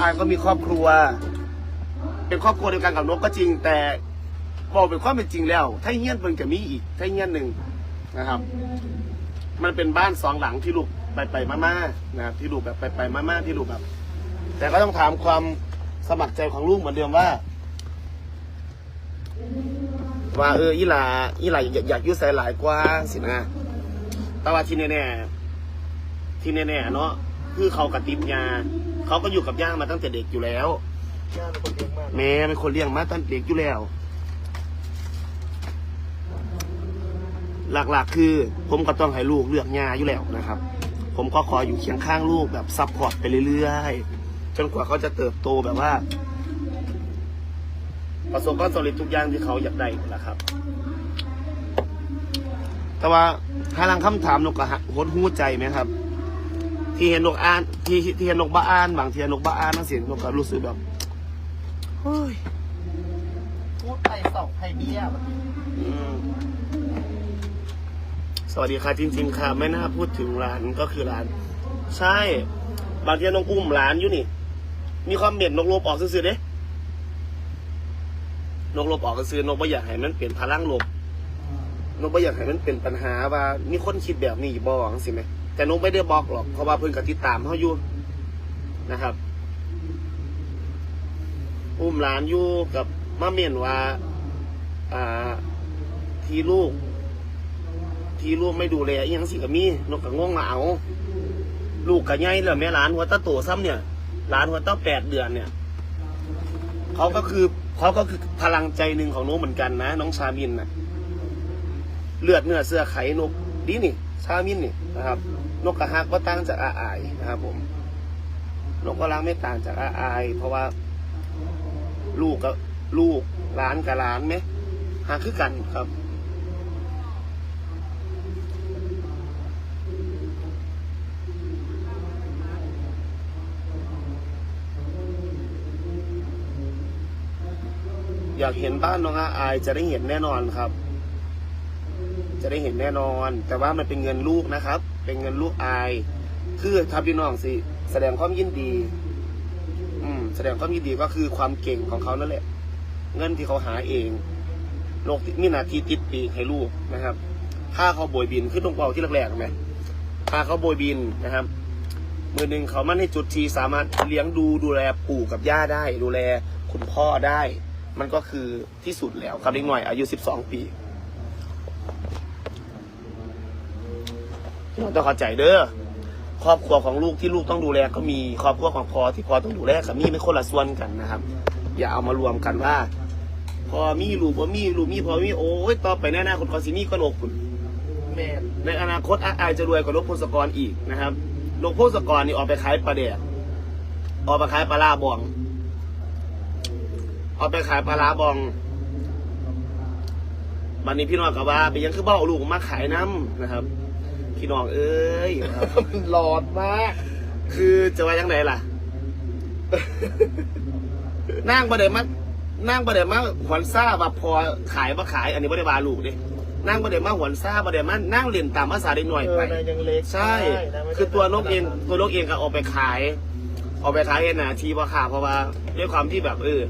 อายก็มีครอบครัว เป็นครอบครัวเดียวกันกับนกก็จริง แต่บอกเป็นความเป็นจริงแล้ว ถ้าเฮี้ยนเพิ่งจะมีอีก ถ้าเฮี้ยนหนึ่งนะครับ มันเป็นบ้านสองหลังที่ลูกไปไปๆมานะครับที่ลูกแบบไปไปๆมาที่ลูกแบบ แต่ก็ต้องถามความสมัครใจของลูกเหมือนเดิมว่า ว่าเอออีหลาอีหลาอยากอยากยุ่ใส่หลายกว่าสินะแต่ว่าที่แน่ๆที่แน่ๆเนาะคือเขากระติบยา เขาก็อยู่กับย่ามาตั้งแต่เด็กอยู่แล้ว ย่าเป็นคนเลี้ยงมากแม่เป็นคนเลี้ยงมาตั้งแต่เด็กอยู่แล้ว หลักๆ คือ ผมก็ต้องให้ลูกเลือกยาอยู่แล้วนะครับ ผมก็ขออยู่เคียงข้างลูกแบบซัพพอร์ตไปเรื่อยๆจนกว่าเขาจะเติบโตแบบว่าประสบความสำเร็จทุกอย่างที่เขาอยากได้นั่นแหละครับ แต่ว่าถ้าลังคำถามนกกระหดหูใจไหมครับ ที่เห็นนกอ่านที่ที่เห็นนกบ้าอ่านบางทีนกบ้าอ่านนั่นเสียงนกก็รู้สึกแบบเฮ้ยพูดไทยสองไทยเบี้ยแบบนี้อืมสวัสดีค่ะจริง ๆ ค่ะ ไม่น่าพูดถึงร้านก็คือร้าน ใช่ บางทีนกอุ้มร้านอยู่นี่ มีความเหม็นนกลบออกซื่อๆเด้นกลบออกซื่อๆนกไม่อยากให้มันเปลี่ยนพลังลบนกไม่อยากให้มันเป็นปัญหาว่ามีคนคิดแบบนี้บอจังสิไหม แต่นกไม่ได้บอกหรอกเพราะว่าเพิ่นกับติดตามเขาอยู่นะครับ อุ้มหลานอยู่กับมาเมียนว่าอ่า ทีลูก ทีลูกไม่ดูแลอหยังสิกับมีนกกับง่วงเหงาลูกกับใหญ่แล้วแม่หลานหัวตาโตซ้ำเนี่ยหลานหัวตาแปดเดือนเนี่ยเขาก็คือเขาก็คือพลังใจหนึ่งของนกเหมือนกันนะ น้องชามินนะเลือดเนื้อเสื้อไขนกดีนี่ ชามินนี่นะครับ นกกระฮักก็ตั้งจากอาอายนะครับ ผม นกก็รักไม่ต่างจากอาอาย เพราะว่า ลูกกับลูกหลานกับหลานไหมหาคือกันครับอยากเห็นบ้านน้องอาอายจะได้เห็นแน่นอนครับ จะได้เห็นแน่นอน แต่ว่ามันเป็นเงินลูกนะครับ เป็นเงินลูกอาย คือทับพี่น้องสิ แสดงความยินดี อืม แสดงความยินดีก็คือความเก่งของเขานั่นแหละ เงินที่เขาหาเองโลกมีนาทีติดปีให้ลูกนะครับ ถ้าเขาโบยบินขึ้นตรงเป่าที่แรกๆไหมถ้าเขาโบยบินนะครับมือหนึ่งเขามันในจุดที่สามารถเลี้ยงดูดูแลปู่กับย่าได้ ดูแลคุณพ่อได้ มันก็คือที่สุดแล้วครับเด็กหน่อยอายุสิบ สองปีเราต้องเข้าใจเด้อครอบครัวของลูกที่ลูกต้องดูแลก็มีครอบครัวของพอที่พอต้องดูแลก็มีไม่คนละส่วนกันนะครับ อย่าเอามารวมกันว่า พอมีลูกบ่มีลูกมีพอมีโอ้ยต่อไปแน่ๆคนคอสิมีก็โลกคุณแมนในอนาคตอาอายจะรวยกว่านกพงศกรอีกนะครับนกพงศกรนี่ออกไปขายปลาแดดออกไปขายปลาลาบองออกไปขายปลาลาบองวันนี้พี่น้องกับว่าไปยังคือเบ้าลูกมาขายน้ำนะครับ พี่น้องเอ้ยนะครับหลอดมาก คือจะว่ายังไงล่ะ นั่งประเดี๋ยวมานั่งประเดี๋ยวมาหวนซ่าว่าพอขายมาขาย อันนี้ประเดี๋ยวบาลูกดินั่งประเดี๋ยวมาหวนซ่าประเดี๋ยวมานั่งเรียนตามภาษาเด็กหน่อยเอไปอนายยังเล็กใช่ นายไม่ได้คือตัวนกเองตัวนกเองก็ออกไปขาย ออกไปขายเองนะทีว่าค่ะเพราะว่าด้วยความที่แบบเออ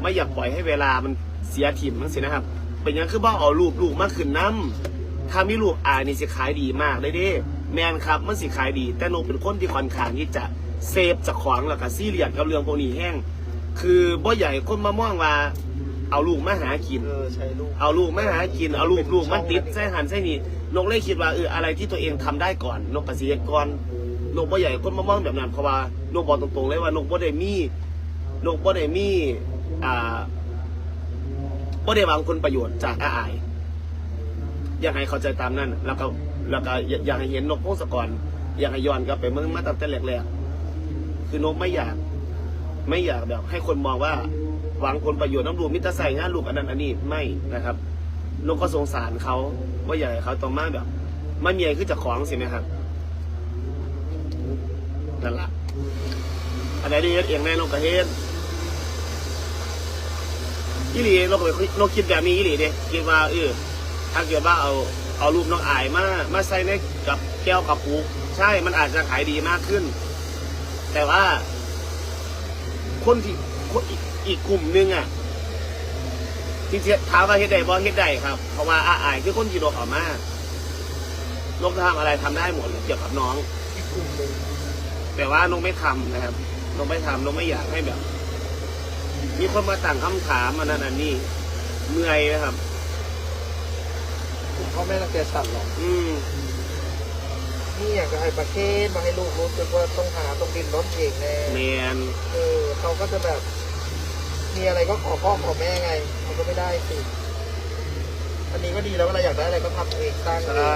ไม่อยากปล่อยให้เวลามันเสียถิ่มมันสินะครับ เป็นอยังคือบ้าเอาลูกลูกมาขึ้นน้ำ ถ้ามีลูกอายนี่สิขายดีมากเลยเด้แมนครับมันสิขายดี แต่นกเป็นคนที่ค่อนข้างที่จะเซฟจากขวางแล้วก็ซีเรียสกับเรื่องพวกนี้แห้งคือบ่ใหญ่คนมามองว่า เอาลูกมาหากิน เออใช่ลูก เอาลูกมาหากินเอาลูกลูกมันติดใส่หันใส่นี่นกเลยคิดว่าเอออะไรที่ตัวเองทำได้ก่อน นกกระสีก่อนนกบ่ใหญ่คนมามองแบบนั้นเพราะว่านกบอกตรงๆเลยว่านกบ่ได้มีนกบ่ได้มีอ่าบ่ได้หวังผลประโยชน์จากอาอาย อยากให้เข้าใจตามนั้น แล้วก็แล้วก็อยากให้เห็นนกพงศกรอยากให้ย้อนกลับไปเมื่อมาตั้งแต่แรกๆคือนกไม่อยาก ไม่อยากแบบ ให้คนมองว่าหวังผลประโยชน์น้ำรูมิตรใส่งานลูกอันนั้นอันนี้ไม่นะครับนกก็สงสารเขาว่าอยากให้เขาต้องมาแบบไม่มีอะไรขึ้นจากของสิไหมครับนั่นละอันไหนดีเฮ็ดเองแน่นกกระเฮ็ดอีหลีนกก็ไปนกคิดแบบนี้อีหลีเด้คิดว่าเออ ถ้าเกิดว่าเอาเอารูปน้องอายมามาใส่ในกับแก้วกับปุกใช่มันอาจจะขายดีมากขึ้น แต่ว่า คนที่คนอีกอีกกลุ่มหนึงอะที่เทียถามว่าเฮ็ดได้บ่เฮ็ดไดครับ เพราะว่าอาอายคือคนที่โดนออกมานกทำอะไรทำได้หมดเกี่ยวกับน้อง แต่ว่านกไม่ทำนะครับนกไม่ทำนกไม่อยากให้แบบ มีคนมาตั้งคำถามอันนั้นนนี้เมื่อยนะครับ กลุ่มพ่อแม่รังแกสัตว์หรอกอืมนี่อยากจะให้ประเทศมาให้ลูกรู้สึกว่าต้องหาต้องดินรถเองแน่แมนเออเขาก็จะแบบ มีอะไรก็ขอพ่อขอแม่ไงมันก็ไม่ได้สิอันนี้ก็ดีแล้วเวลาอยากได้อะไรก็ทำเองสร้างใชเอง่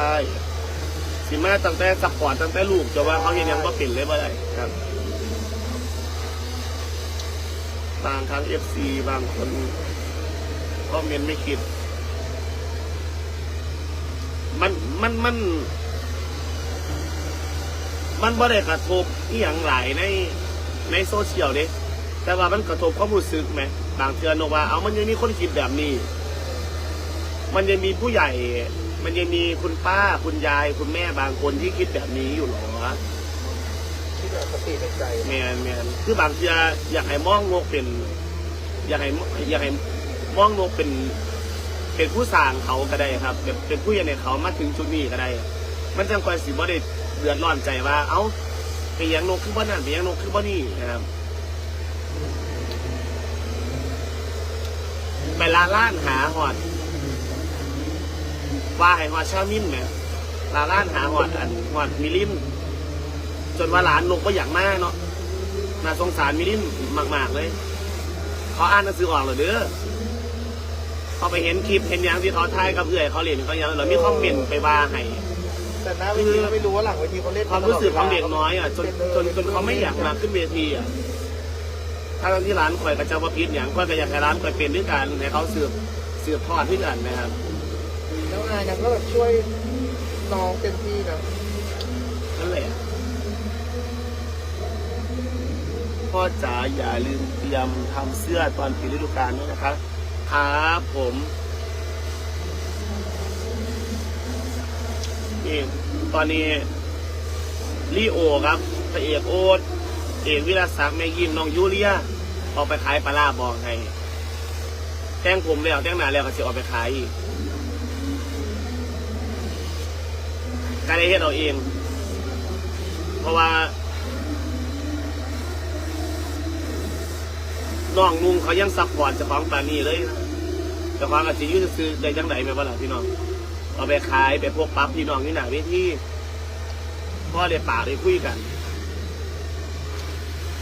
สิมาตั้งแต่สปอร์ตตั้งแต่ลูกจะว่าเขาเห็นยังก็เปลี่ยนเลยบ่ได้ครับ บางครั้งเอฟซีบางคนก็เมนไม่คิด มันมันมัน มันบ่ได้กระทบอีหยังหลายในในโซเชียลเด้แต่ว่ามันกระทบความรู้สึกไหมบางเทือนบอกว่า เอามันยังมีคนคิดแบบนี้ มันยังมีผู้ใหญ่ มันยังมีคุณป้าคุณยาย คุณแม่บางคนที่คิดแบบนี้อยู่หรอที่แบบสติในใจแมนแมนคือบางเทืออยากให้มองนกเป็น อยากให้อยากให้มองนกเป็น เป็นผู้สร้างเขาก็ได้ครับเป็นเป็นผู้ใหญ่ในเขามาถึงจุดนี้ก็ได้ มันจังคอยสิบ่ได้เดือดร้อนใจว่า เอ้าไปยังนกคือบ่นั่นไปยังนกคือบ่นี่นะครับไปลาล่านหาหอด ว่าให้หอดชามินไหมลาล่านหาหอดอันหอดมิลินจนว่าหลานนกก็อยากมาเนาะน่าสงสารมิลินมาก ๆ เลยเขาอ่านหนังสือออกเหรอเด้อ เขาไปเห็นคลิปเห็นอย่างที่เขาถ่ายกับเอื่อยเขาเรียนเขาอย่างเรามีคอมเมนต์ไปว่าให้ แต่หน้าเวทีเราไม่รู้ว่าหลังเวทีเขาเล่นความรู้สึกของเด็กน้อยอะจนจนจนเขาไม่อยากมาขึ้นเวทีอะถ้าที่ร้านข่อยกับเจ้าพ่อพีทอย่างข่อยก็อยากให้ร้านข่อยเป็นด้วยกันให้เขาสืบสืบทอดด้วยกันนะครับแล้วอายนะก็แบบช่วยน้องเต็มที่นะนั่นแหละพ่อจ๋าอย่าลืมเตรียมทำเสื้อตอนปิดฤดูกาลด้วยนะครับ ครับผมนี่ตอนนี้ลีโอครับพระเอกโอ๊ตเอกวิรศักดิ์แม่ยิมน้องยูเลียออกไปขายปลาร้าบอกให้แต่งผมแล้วแต่งหน้าแล้วก็จะออกไปขายอีกก็ได้เฮ็ดเอาเอง เพราะว่า น้องนุ่งเขายังซัพพอร์ตเจ้าของปานนี้เลยนะเจ้าของอาจจะอยุ่ซื้อๆได้จังไดแม่บ่ล่ะพี่น้องเอาไปขายไปพวกปั๊บพี่น้องนี่หนาเวทีพ่อได้ปากได้คุยกัน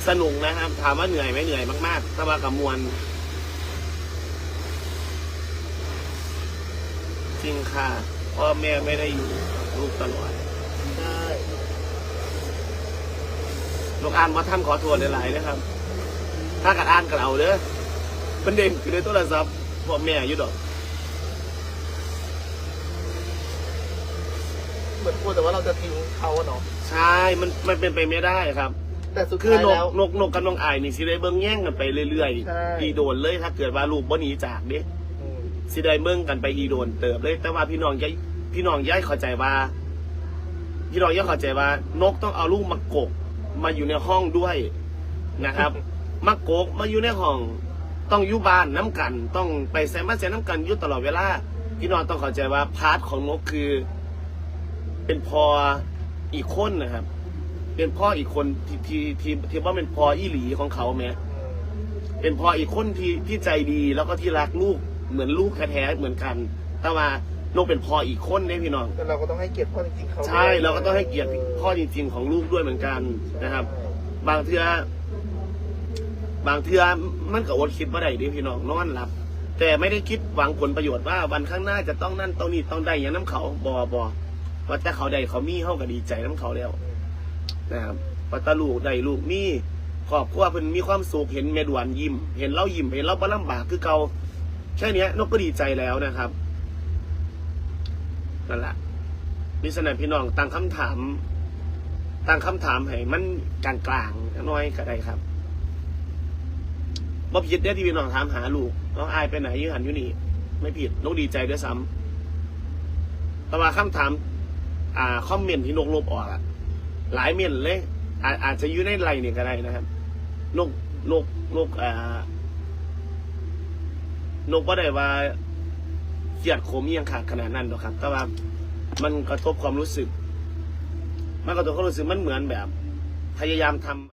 สนุกนะครับถามว่าเหนื่อยไหมเหนื่อยมากๆแต่ว่ากับมวลจริงค่ะพ่อแม่ไม่ได้อยู่กับลูกตลอดใช่ลูกอ่านมาทำขอโทษหลายๆนะครับ ถ้ากัดอ่านกับเอาเด้อเป็นเด่นคือในโทรศัพท์พ่อแม่อยู่ดอกเหมือนกลัวแต่ว่าเราจะทิ้งเขาอะเนาะใช่ มันมันเป็นไปไม่ได้ครับ แต่สุดคือท้ายนกแล้ว นกนกกับน้องอายนี่สิได้เบิ่งแย่งกันไปเรื่อยใช่ ๆอีโดนเลยถ้าเกิดว่าลูกบ่หนีจากเด้ อืมสิได้เบิ่งกันไปอีโดนเติบเลย แต่ว่าพี่น้องย้ายพี่น้องย้ายเข้าใจว่า พี่น้องย้ายเข้าใจว่า นกต้องเอาลูกมากกมาอยู่ในห้องด้วยนะครับ มากกมาอยู่ในห้อง ต้องอยู่บ้านน้ำกัน ต้องไปแซมมาแซมน้ำกันอยู่ตลอดเวลาพี่น้องต้องเข้าใจว่าพาร์ทของนกคือ เป็นพออีกคนนะครับ เป็นพ่ออีกคนที่ที่ที่ที่ว่าเป็นพ่ออีหลีของเขาไหมเป็นพ่ออีกคนที่ที่ใจดีแล้วก็ที่รักลูกเหมือนลูกแท้ๆเหมือนกัน แต่ว่านกเป็นพ่ออีกคนเนี่ยพี่น้อง แต่เราก็ต้องให้เกียรติพ่อจริงๆเขาใช่เราก็ต้องให้เกียรติพ่อจริงๆของลูกด้วยเหมือนกันนะครับ บางเทือ บางเทือมันก็อดคิดว่าได้เดิพี่น้องนอนหลับ แต่ไม่ได้คิดหวังผลประโยชน์ว่าวันข้างหน้าจะต้องนั่นต้องนี่ต้องได้อย่างน้ำเขาบอบอว่าแต่เขาได้เขามีเขาก็ดีใจน้ำเขาแล้วนะครับปัตตลูกได้ลูกมีครอบครัวเพิ่นมีความสุขเห็นแม่ดวนยิ้ม เห็นเรายิ้มเห็นเราบ่ลำบากคือเก่าแค่นี้นกก็ดีใจแล้วนะครับนั่นแหละมิสนันพี่น้องตั้งคำถามตั้งคำถามให้มันกลางกลางๆน้อยก็ได้ครับ บ่ผิดเด้ที่พี่น้องถามหาลูกน้องอายไปไหนยืหันอยู่นี่ ไม่ผิดนกดีใจด้วยซ้ำแต่ว่าคำถาม อ่าคอมเมนต์ที่นกลบออกอะหลายเมนเลย อาอาจจะอยู่ในไลน์นี่ก็ได้นะครับ นกนกนกอ่านกบ่ได้ว่าเสียดโขมเอียงขาดขนาดนั้นหรอกครับ แต่ว่ามันกระทบความรู้สึก มันกระทบความรู้สึกมันเหมือนแบบ พยายามทำ